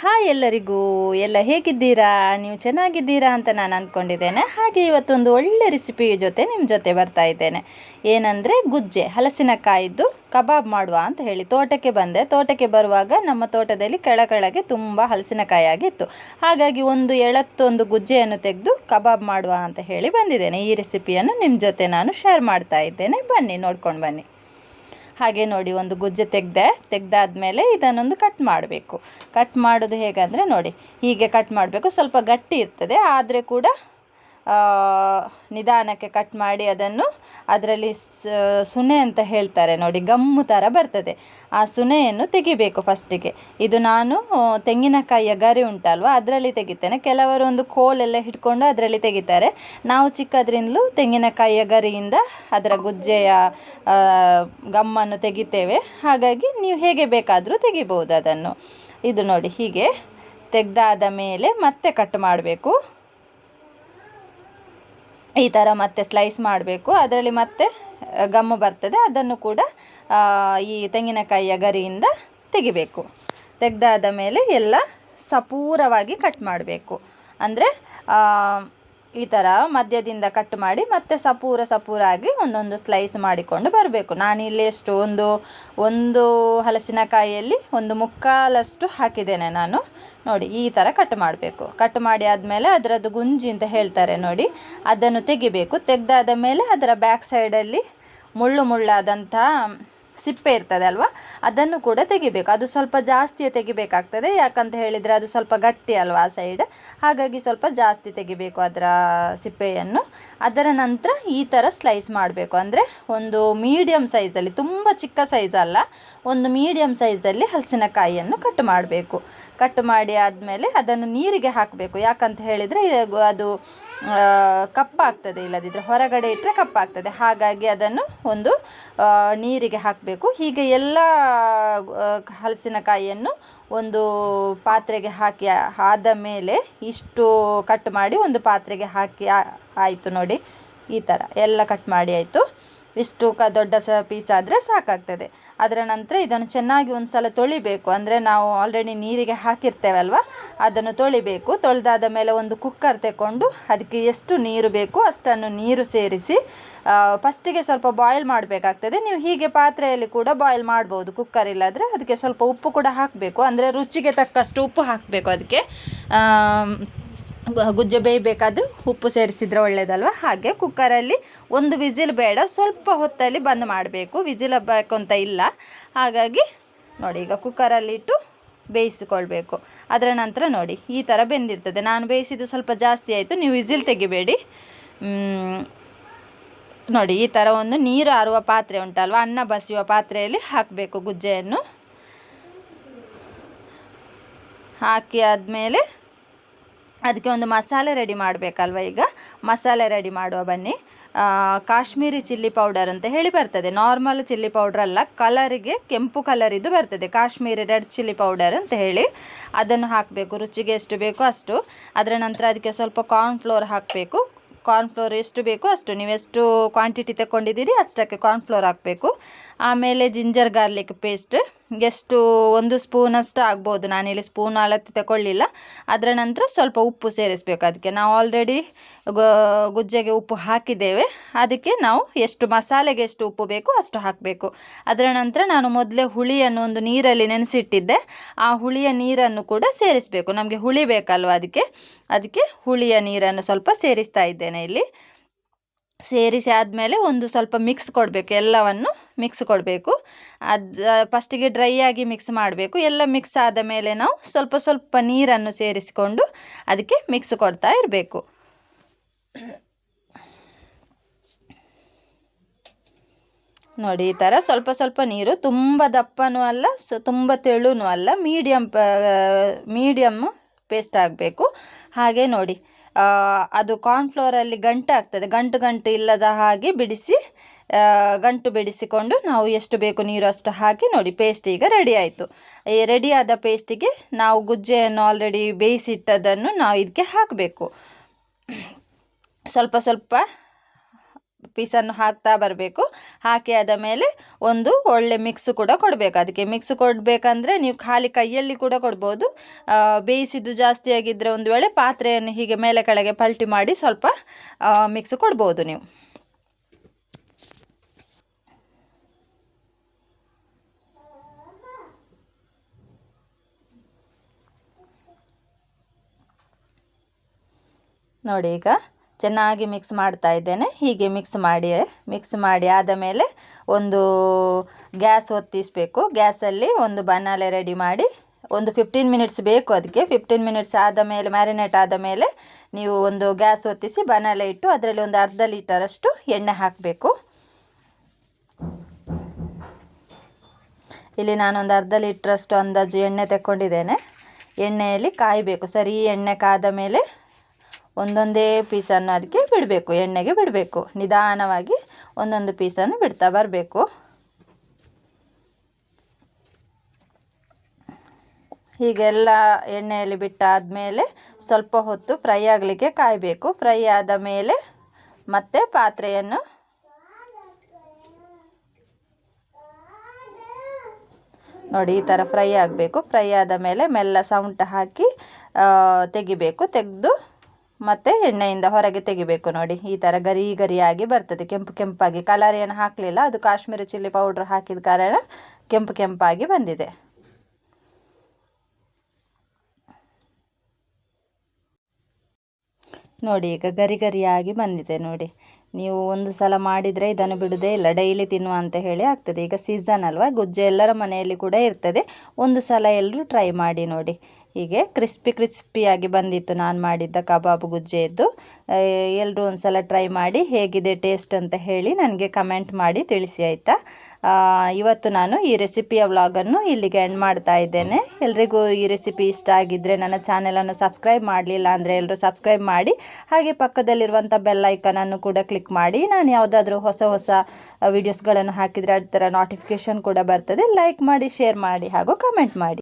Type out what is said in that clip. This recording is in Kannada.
ಹಾಯ್ ಎಲ್ಲರಿಗೂ. ಎಲ್ಲ ಹೇಗಿದ್ದೀರಾ? ನೀವು ಚೆನ್ನಾಗಿದ್ದೀರಾ ಅಂತ ನಾನು ಅಂದ್ಕೊಂಡಿದ್ದೇನೆ. ಹಾಗೆ ಇವತ್ತೊಂದು ಒಳ್ಳೆ ರೆಸಿಪಿ ಜೊತೆ ನಿಮ್ಮ ಜೊತೆ ಬರ್ತಾ ಇದ್ದೇನೆ. ಏನಂದರೆ ಗುಜ್ಜೆ, ಹಲಸಿನಕಾಯಿದ್ದು ಕಬಾಬ್ ಮಾಡುವ ಅಂತ ಹೇಳಿ ತೋಟಕ್ಕೆ ಬಂದೆ. ತೋಟಕ್ಕೆ ಬರುವಾಗ ನಮ್ಮ ತೋಟದಲ್ಲಿ ಕೆಳಗೆ ತುಂಬ ಹಲಸಿನಕಾಯಿ ಆಗಿತ್ತು ಹಾಗಾಗಿ ಒಂದು ಎಳತ್ತೊಂದು ಗುಜ್ಜೆಯನ್ನು ತೆಗೆದು ಕಬಾಬ್ ಮಾಡುವ ಅಂತ ಹೇಳಿ ಬಂದಿದ್ದೇನೆ. ಈ ರೆಸಿಪಿಯನ್ನು ನಿಮ್ಮ ಜೊತೆ ನಾನು ಶೇರ್ ಮಾಡ್ತಾ ಇದ್ದೇನೆ. ಬನ್ನಿ, ನೋಡ್ಕೊಂಡು ಬನ್ನಿ. ಹಾಗೆ ನೋಡಿ, ಒಂದು ಗುಜ್ಜೆ ತೆಗೆದೆ, ತೆಗೆದಾದ್ಮೇಲೆ ಇದನ್ನೊಂದು ಕಟ್ ಮಾಡಬೇಕು. ಕಟ್ ಮಾಡೋದು ಹೇಗಂದರೆ ನೋಡಿ, ಹೀಗೆ ಕಟ್ ಮಾಡಬೇಕು. ಸ್ವಲ್ಪ ಗಟ್ಟಿ ಇರ್ತದೆ, ಆದರೆ ಕೂಡ ನಿಧಾನಕ್ಕೆ ಕಟ್ ಮಾಡಿ ಅದನ್ನು ಅದರಲ್ಲಿ ಸುನೆ ಅಂತ ಹೇಳ್ತಾರೆ ನೋಡಿ, ಗಮ್ಮು ಥರ ಬರ್ತದೆ. ಆ ಸುನೆಯನ್ನು ತೆಗಿಬೇಕು ಫಸ್ಟಿಗೆ ಇದು ನಾನು ತೆಂಗಿನಕಾಯಿಯ ಗರಿ ಉಂಟಲ್ವ, ಅದರಲ್ಲಿ ತೆಗಿತೇನೆ. ಕೆಲವರು ಒಂದು ಕೋಲೆಲ್ಲ ಹಿಡ್ಕೊಂಡು ಅದರಲ್ಲಿ ತೆಗಿತಾರೆ. ನಾವು ಚಿಕ್ಕದ್ರಿಂದಲೂ ತೆಂಗಿನಕಾಯಿಯ ಗರಿಯಿಂದ ಅದರ ಗುಜ್ಜೆಯ ಗಮ್ಮನ್ನು ತೆಗಿತೇವೆ. ಹಾಗಾಗಿ ನೀವು ಹೇಗೆ ಬೇಕಾದರೂ ತೆಗಿಬೋದು ಅದನ್ನು. ಇದು ನೋಡಿ, ಹೀಗೆ ತೆಗೆದಾದ ಮೇಲೆ ಮತ್ತೆ ಕಟ್ ಮಾಡಬೇಕು. ಈ ಥರ ಮತ್ತೆ ಸ್ಲೈಸ್ ಮಾಡಬೇಕು. ಅದರಲ್ಲಿ ಮತ್ತೆ ಗಮ್ಮು ಬರ್ತದೆ. ಅದನ್ನು ಕೂಡ ಈ ತೆಂಗಿನಕಾಯಿಯ ಗರಿಯಿಂದ ತೆಗಿಬೇಕು. ತೆಗೆದಾದ ಮೇಲೆ ಎಲ್ಲ ಸಪೂರವಾಗಿ ಕಟ್ ಮಾಡಬೇಕು. ಅಂದರೆ ಈ ಥರ ಮಧ್ಯದಿಂದ ಕಟ್ ಮಾಡಿ ಮತ್ತೆ ಸಪೂರ ಸಪೂರಾಗಿ ಒಂದೊಂದು ಸ್ಲೈಸ್ ಮಾಡಿಕೊಂಡು ಬರಬೇಕು. ನಾನಿಲ್ಲಿ ಎಷ್ಟು ಒಂದು ಒಂದು ಹಲಸಿನಕಾಯಿಯಲ್ಲಿ ಒಂದು ಮುಕ್ಕಾಲಷ್ಟು ಹಾಕಿದ್ದೇನೆ ನಾನು. ನೋಡಿ, ಈ ಥರ ಕಟ್ ಮಾಡಬೇಕು. ಕಟ್ ಮಾಡಿ ಆದಮೇಲೆ ಅದರದ್ದು ಗುಂಜಿ ಅಂತ ಹೇಳ್ತಾರೆ ನೋಡಿ, ಅದನ್ನು ತೆಗಿಬೇಕು. ತೆಗೆದಾದ ಮೇಲೆ ಅದರ ಬ್ಯಾಕ್ ಸೈಡಲ್ಲಿ ಮುಳ್ಳು ಮುಳ್ಳಾದಂಥ ಸಿಪ್ಪೆ ಇರ್ತದೆ ಅಲ್ವಾ? ಅದನ್ನು ಕೂಡ ತೆಗಿಬೇಕು. ಅದು ಸ್ವಲ್ಪ ಜಾಸ್ತಿಯೇ ತೆಗಿಬೇಕಾಗ್ತದೆ. ಯಾಕಂತ ಹೇಳಿದರೆ ಅದು ಸ್ವಲ್ಪ ಗಟ್ಟಿ ಅಲ್ವಾ ಆ ಸೈಡ್ ಹಾಗಾಗಿ ಸ್ವಲ್ಪ ಜಾಸ್ತಿ ತೆಗಿಬೇಕು ಅದರ ಸಿಪ್ಪೆಯನ್ನು. ಅದರ ನಂತರ ಈ ಥರ ಸ್ಲೈಸ್ ಮಾಡಬೇಕು. ಅಂದರೆ ಒಂದು ಮೀಡಿಯಮ್ ಸೈಜಲ್ಲಿ ತುಂಬ ಚಿಕ್ಕ ಸೈಜ್ ಅಲ್ಲ, ಒಂದು ಮೀಡಿಯಮ್ ಸೈಜಲ್ಲಿ ಹಲಸಿನಕಾಯಿಯನ್ನು ಕಟ್ ಮಾಡಬೇಕು. ಕಟ್ ಮಾಡಿ ಆದಮೇಲೆ ಅದನ್ನು ನೀರಿಗೆ ಹಾಕಬೇಕು. ಯಾಕಂತ ಹೇಳಿದರೆ ಅದು ಕಪ್ಪಾಗ್ತದೆ ಇಲ್ಲದಿದ್ದರೆ ಹೊರಗಡೆ ಇಟ್ಟರೆ ಕಪ್ಪಾಗ್ತದೆ. ಹಾಗಾಗಿ ಅದನ್ನು ಒಂದು ನೀರಿಗೆ ಹಾಕಬೇಕು. ಹೀಗೆ ಎಲ್ಲ ಹಲಸಿನಕಾಯಿಯನ್ನು ಒಂದು ಪಾತ್ರೆಗೆ ಹಾಕಿ, ಆದ ಮೇಲೆ ಇಷ್ಟು ಕಟ್ ಮಾಡಿ ಒಂದು ಪಾತ್ರೆಗೆ ಹಾಕಿ ಆಯಿತು ನೋಡಿ. ಈ ಥರ ಎಲ್ಲ ಕಟ್ ಮಾಡಿ ಆಯಿತು. ಇಷ್ಟು ಕ ದೊಡ್ಡ ಸ ಪೀಸ್ ಆದರೆ ಸಾಕಾಗ್ತದೆ. ಅದರ ನಂತರ ಇದನ್ನು ಚೆನ್ನಾಗಿ ಒಂದು ಸಲ ತೊಳಿಬೇಕು. ಅಂದರೆ ನಾವು ಆಲ್ರೆಡಿ ನೀರಿಗೆ ಹಾಕಿರ್ತೇವಲ್ವ? ಅದನ್ನು ತೊಳಿಬೇಕು. ತೊಳೆದಾದ ಮೇಲೆ ಒಂದು ಕುಕ್ಕರ್ ತಗೊಂಡು ಅದಕ್ಕೆ ಎಷ್ಟು ನೀರು ಬೇಕು ಅಷ್ಟನ್ನು ನೀರು ಸೇರಿಸಿ ಫಸ್ಟಿಗೆ ಸ್ವಲ್ಪ ಬಾಯ್ಲ್ ಮಾಡಬೇಕಾಗ್ತದೆ. ನೀವು ಹೀಗೆ ಪಾತ್ರೆಯಲ್ಲಿ ಕೂಡ ಬಾಯ್ಲ್ ಮಾಡ್ಬೋದು. ಕುಕ್ಕರ್ ಇಲ್ಲಾದರೆ ಅದಕ್ಕೆ ಸ್ವಲ್ಪ ಉಪ್ಪು ಕೂಡ ಹಾಕಬೇಕು. ಅಂದರೆ ರುಚಿಗೆ ತಕ್ಕಷ್ಟು ಉಪ್ಪು ಹಾಕಬೇಕು ಅದಕ್ಕೆ. ಗುಜ್ಜೆ ಬೇಯಬೇಕಾದ್ರೂ ಉಪ್ಪು ಸೇರಿಸಿದ್ರೆ ಒಳ್ಳೆಯದಲ್ವ ಹಾಗೆ ಕುಕ್ಕರಲ್ಲಿ ಒಂದು ವಿಸಿಲ್ ಬೇಡ, ಸ್ವಲ್ಪ ಹೊತ್ತಲ್ಲಿ ಬಂದ್ ಮಾಡಬೇಕು. ವಿಸಿಲ್ ಬೇಕು ಅಂತ ಇಲ್ಲ. ಹಾಗಾಗಿ ನೋಡಿ, ಈಗ ಕುಕ್ಕರಲ್ಲಿಟ್ಟು ಬೇಯಿಸಿಕೊಳ್ಬೇಕು. ಅದರ ನಂತರ ನೋಡಿ, ಈ ಥರ ಬೆಂದಿರ್ತದೆ. ನಾನು ಬೇಯಿಸಿದ್ದು ಸ್ವಲ್ಪ ಜಾಸ್ತಿ ಆಯಿತು, ನೀವು ವಿಸಿಲ್ ತೆಗಿಬೇಡಿ. ನೋಡಿ, ಈ ಥರ ಒಂದು ನೀರು ಆರುವ ಪಾತ್ರೆ ಉಂಟಲ್ವ? ಅನ್ನ ಬಸಿಯುವ ಪಾತ್ರೆಯಲ್ಲಿ ಹಾಕಬೇಕು ಗುಜ್ಜೆಯನ್ನು. ಹಾಕಿ ಆದಮೇಲೆ ಅದಕ್ಕೆ ಒಂದು ಮಸಾಲೆ ರೆಡಿ ಮಾಡಬೇಕಲ್ವ ಈಗ? ಮಸಾಲೆ ರೆಡಿ ಮಾಡುವ ಬನ್ನಿ. ಕಾಶ್ಮೀರಿ ಚಿಲ್ಲಿ ಪೌಡರ್ ಅಂತ ಹೇಳಿ ಬರ್ತದೆ. ನಾರ್ಮಲ್ ಚಿಲ್ಲಿ ಪೌಡರ್ ಅಲ್ಲ, ಕಲರಿಗೆ ಕೆಂಪು ಕಲರ್ ಇದು ಬರ್ತದೆ. ಕಾಶ್ಮೀರಿ ರೆಡ್ ಚಿಲ್ಲಿ ಪೌಡರ್ ಅಂತ ಹೇಳಿ. ಅದನ್ನು ಹಾಕಬೇಕು. ರುಚಿಗೆ ಎಷ್ಟು ಬೇಕೋ ಅಷ್ಟು. ಅದರ ನಂತರ ಅದಕ್ಕೆ ಸ್ವಲ್ಪ ಕಾರ್ನ್ಫ್ಲೋರ್ ಹಾಕಬೇಕು. ಕಾರ್ನ್ಫ್ಲೋರ್ ಎಷ್ಟು ಬೇಕೋ ಅಷ್ಟು. ನೀವೆಷ್ಟು ಕ್ವಾಂಟಿಟಿ ತಗೊಂಡಿದ್ದೀರಿ ಅಷ್ಟಕ್ಕೆ ಕಾರ್ನ್ಫ್ಲೋರ್ ಹಾಕಬೇಕು. ಆಮೇಲೆ ಜಿಂಜರ್ ಗಾರ್ಲಿಕ್ ಪೇಸ್ಟ್ ಎಷ್ಟು ಒಂದು ಸ್ಪೂನಷ್ಟು ಆಗ್ಬೋದು. ನಾನಿಲ್ಲಿ ಸ್ಪೂನ್ ಅಳತೆ ತಗೊಳ್ಳಿಲ್ಲ ಅದರ ನಂತರ ಸ್ವಲ್ಪ ಉಪ್ಪು ಸೇರಿಸಬೇಕು. ಅದಕ್ಕೆ ನಾವು ಆಲ್ರೆಡಿ ಗುಜ್ಜೆಗೆ ಉಪ್ಪು ಹಾಕಿದ್ದೇವೆ. ಅದಕ್ಕೆ ನಾವು ಎಷ್ಟು ಮಸಾಲೆಗೆ ಎಷ್ಟು ಉಪ್ಪು ಬೇಕು ಅಷ್ಟು ಹಾಕಬೇಕು. ಅದರ ನಂತರ ನಾನು ಮೊದಲೇ ಹುಳಿಯನ್ನು ಒಂದು ನೀರಲ್ಲಿ ನೆನೆಸಿಟ್ಟಿದ್ದೆ. ಆ ಹುಳಿಯ ನೀರನ್ನು ಕೂಡ ಸೇರಿಸಬೇಕು. ನಮಗೆ ಹುಳಿ ಬೇಕಲ್ವ ಅದಕ್ಕೆ? ಅದಕ್ಕೆ ಹುಳಿಯ ನೀರನ್ನು ಸ್ವಲ್ಪ ಸೇರಿಸ್ತಾ ಇದ್ದೇನೆ ಇಲ್ಲಿ. ಸೇರಿಸಿ ಆದಮೇಲೆ ಒಂದು ಸ್ವಲ್ಪ ಮಿಕ್ಸ್ ಕೊಡಬೇಕು. ಎಲ್ಲವನ್ನು ಮಿಕ್ಸ್ ಕೊಡಬೇಕು. ಅದು, ಫಸ್ಟಿಗೆ ಡ್ರೈ ಆಗಿ ಮಿಕ್ಸ್ ಮಾಡಬೇಕು. ಎಲ್ಲ ಮಿಕ್ಸ್ ಆದ ಮೇಲೆ ನಾವು ಸ್ವಲ್ಪ ಸ್ವಲ್ಪ ನೀರನ್ನು ಸೇರಿಸಿಕೊಂಡು ಅದಕ್ಕೆ ಮಿಕ್ಸ್ ಕೊಡ್ತಾ ಇರಬೇಕು. ನೋಡಿ, ಈ ಥರ ಸ್ವಲ್ಪ ಸ್ವಲ್ಪ ನೀರು, ತುಂಬ ದಪ್ಪನೂ ಅಲ್ಲ, ಸ ತುಂಬ ತೆಳುನೂ ಅಲ್ಲ ಮೀಡಿಯಮ್ ಮೀಡಿಯಮ್ ಪೇಸ್ಟ್ ಆಗಬೇಕು. ಹಾಗೆ ನೋಡಿ ಅದು ಕಾರ್ನ್ಫ್ಲೋರಲ್ಲಿ ಗಂಟು ಆಗ್ತದೆ, ಗಂಟು ಗಂಟು ಇಲ್ಲದ ಹಾಗೆ ಬಿಡಿಸಿ ಗಂಟು ಬಿಡಿಸಿಕೊಂಡು ನಾವು ಎಷ್ಟು ಬೇಕು ನೀರು ಅಷ್ಟು ಹಾಕಿ ನೋಡಿ ಪೇಸ್ಟ್ ಈಗ ರೆಡಿ ಆಯಿತು. ಈ ರೆಡಿಯಾದ ಪೇಸ್ಟಿಗೆ ನಾವು ಗುಜ್ಜೆಯನ್ನು ಆಲ್ರೆಡಿ ಬೇಯಿಸಿಟ್ಟದನ್ನು ನಾವು ಇದಕ್ಕೆ ಹಾಕಬೇಕು. ಸ್ವಲ್ಪ ಸ್ವಲ್ಪ ಪೀಸನ್ನು ಹಾಕ್ತಾ ಬರಬೇಕು. ಹಾಕಿ ಆದ ಮೇಲೆ ಒಂದು ಒಳ್ಳೆ ಮಿಕ್ಸ್ ಕೂಡ ಕೊಡಬೇಕು. ಅದಕ್ಕೆ ಮಿಕ್ಸ್ ಕೊಡಬೇಕಂದ್ರೆ ನೀವು ಖಾಲಿ ಕೈಯಲ್ಲಿ ಕೂಡ ಕೊಡ್ಬೋದು. ಬೇಯಿಸಿದ್ದು ಜಾಸ್ತಿ ಆಗಿದ್ದರೆ ಒಂದು ವೇಳೆ ಪಾತ್ರೆಯನ್ನು ಹೀಗೆ ಮೇಲೆ ಕೆಳಗೆ ಪಲ್ಟಿ ಮಾಡಿ ಸ್ವಲ್ಪ ಮಿಕ್ಸ್ ಕೊಡ್ಬೋದು ನೀವು. ನೋಡಿ ಈಗ ಚೆನ್ನಾಗಿ ಮಿಕ್ಸ್ ಮಾಡ್ತಾ ಇದ್ದೇನೆ. ಹೀಗೆ ಮಿಕ್ಸ್ ಮಾಡಿ ಮಿಕ್ಸ್ ಮಾಡಿ ಆದ ಮೇಲೆ ಒಂದು ಗ್ಯಾಸ್ ಹೊತ್ತಿಸಬೇಕು ಗ್ಯಾಸಲ್ಲಿ ಒಂದು ಬನಾಲೆ ರೆಡಿ ಮಾಡಿ ಒಂದು ಫಿಫ್ಟೀನ್ ಮಿನಿಟ್ಸ್ ಬೇಕು ಅದಕ್ಕೆ ಫಿಫ್ಟೀನ್ ಮಿನಿಟ್ಸ್ ಆದ ಮೇಲೆ ಮ್ಯಾರಿನೇಟ್ ಆದ ಮೇಲೆ ನೀವು ಒಂದು ಗ್ಯಾಸ್ ಹೊತ್ತಿಸಿ ಬನಾಲೆ ಇಟ್ಟು ಅದರಲ್ಲಿ ಒಂದು ಅರ್ಧ ಲೀಟರಷ್ಟು ಎಣ್ಣೆ ಹಾಕಬೇಕು. ಇಲ್ಲಿ ನಾನೊಂದು ಅರ್ಧ ಲೀಟ್ರಷ್ಟು ಅಂದಾಜು ಎಣ್ಣೆ ತಗೊಂಡಿದ್ದೇನೆ ಎಣ್ಣೆಯಲ್ಲಿ ಕಾಯಬೇಕು. ಸರಿ, ಎಣ್ಣೆ ಕಾದ ಮೇಲೆ ಒಂದೊಂದೇ ಪೀಸನ್ನು ಅದಕ್ಕೆ ಬಿಡಬೇಕು, ಎಣ್ಣೆಗೆ ಬಿಡಬೇಕು. ನಿಧಾನವಾಗಿ ಒಂದೊಂದು ಪೀಸನ್ನು ಬಿಡ್ತಾ ಬರಬೇಕು. ಹೀಗೆಲ್ಲ ಎಣ್ಣೆಯಲ್ಲಿ ಬಿಟ್ಟಾದಮೇಲೆ ಸ್ವಲ್ಪ ಹೊತ್ತು ಫ್ರೈ ಆಗಲಿಕ್ಕೆ ಕಾಯಬೇಕು. ಫ್ರೈ ಆದ ಮೇಲೆ ಮತ್ತೆ ಪಾತ್ರೆಯನ್ನು ನೋಡಿ, ಈ ಥರ ಫ್ರೈ ಆಗಬೇಕು. ಫ್ರೈ ಆದ ಮೇಲೆ ಮೆಲ್ಲ ಸೌಂಟ ಹಾಕಿ ತೆಗಿಬೇಕು. ತೆಗೆದು ಮತ್ತು ಎಣ್ಣೆಯಿಂದ ಹೊರಗೆ ತೆಗಿಬೇಕು ನೋಡಿ. ಈ ಥರ ಗರಿ ಗರಿಯಾಗಿ ಬರ್ತದೆ. ಕೆಂಪು ಕೆಂಪಾಗಿ. ಕಲರ್ ಏನು ಹಾಕಲಿಲ್ಲ. ಅದು ಕಾಶ್ಮೀರಿ ಚಿಲ್ಲಿ ಪೌಡ್ರ್ ಹಾಕಿದ ಕಾರಣ ಕೆಂಪು ಕೆಂಪಾಗಿ ಬಂದಿದೆ. ನೋಡಿ, ಈಗ ಗರಿ ಗರಿಯಾಗಿ ಬಂದಿದೆ ನೋಡಿ. ನೀವು ಒಂದು ಸಲ ಮಾಡಿದರೆ ಇದನ್ನು ಬಿಡೋದೇ ಇಲ್ಲ ಡೈಲಿ ತಿನ್ನುವ ಅಂತ ಹೇಳಿ ಆಗ್ತದೆ. ಈಗ ಸೀಸನ್ ಅಲ್ವಾ ಗುಜ್ಜೆ ಎಲ್ಲರ ಮನೆಯಲ್ಲಿ ಕೂಡ ಇರ್ತದೆ. ಒಂದು ಸಲ ಎಲ್ಲರೂ ಟ್ರೈ ಮಾಡಿ ನೋಡಿ. ಹೀಗೆ ಕ್ರಿಸ್ಪಿ ಕ್ರಿಸ್ಪಿಯಾಗಿ ಬಂದಿತ್ತು. ನಾನು ಮಾಡಿದ್ದ ಕಬಾಬ್ ಗುಜ್ಜೆಯದ್ದು. ಎಲ್ಲರೂ ಒಂದು ಸಲ ಟ್ರೈ ಮಾಡಿ ಹೇಗಿದೆ ಟೇಸ್ಟ್ ಅಂತ ಹೇಳಿ ನನಗೆ ಕಮೆಂಟ್ ಮಾಡಿ ತಿಳಿಸಿ, ಆಯಿತಾ? ಇವತ್ತು ನಾನು ಈ ರೆಸಿಪಿಯ ವ್ಲಾಗನ್ನು ಇಲ್ಲಿಗೆ ಎಂಡ್ ಮಾಡ್ತಾ ಇದ್ದೇನೆ. ಎಲ್ರಿಗೂ ಈ ರೆಸಿಪಿ ಇಷ್ಟ ಆಗಿದ್ದರೆ ನನ್ನ ಚಾನೆಲನ್ನು ಸಬ್ಸ್ಕ್ರೈಬ್ ಮಾಡಲಿಲ್ಲ ಅಂದರೆ ಎಲ್ಲರೂ ಸಬ್ಸ್ಕ್ರೈಬ್ ಮಾಡಿ, ಹಾಗೆ ಪಕ್ಕದಲ್ಲಿರುವಂಥ ಬೆಲ್ ಐಕನನ್ನು ಕೂಡ ಕ್ಲಿಕ್ ಮಾಡಿ. ನಾನು ಯಾವುದಾದ್ರೂ ಹೊಸ ಹೊಸ ವೀಡಿಯೋಸ್ಗಳನ್ನು ಹಾಕಿದರೆ ಅದರ ನೋಟಿಫಿಕೇಷನ್ ಕೂಡ ಬರ್ತದೆ. ಲೈಕ್ ಮಾಡಿ, ಶೇರ್ ಮಾಡಿ ಹಾಗೂ ಕಮೆಂಟ್ ಮಾಡಿ.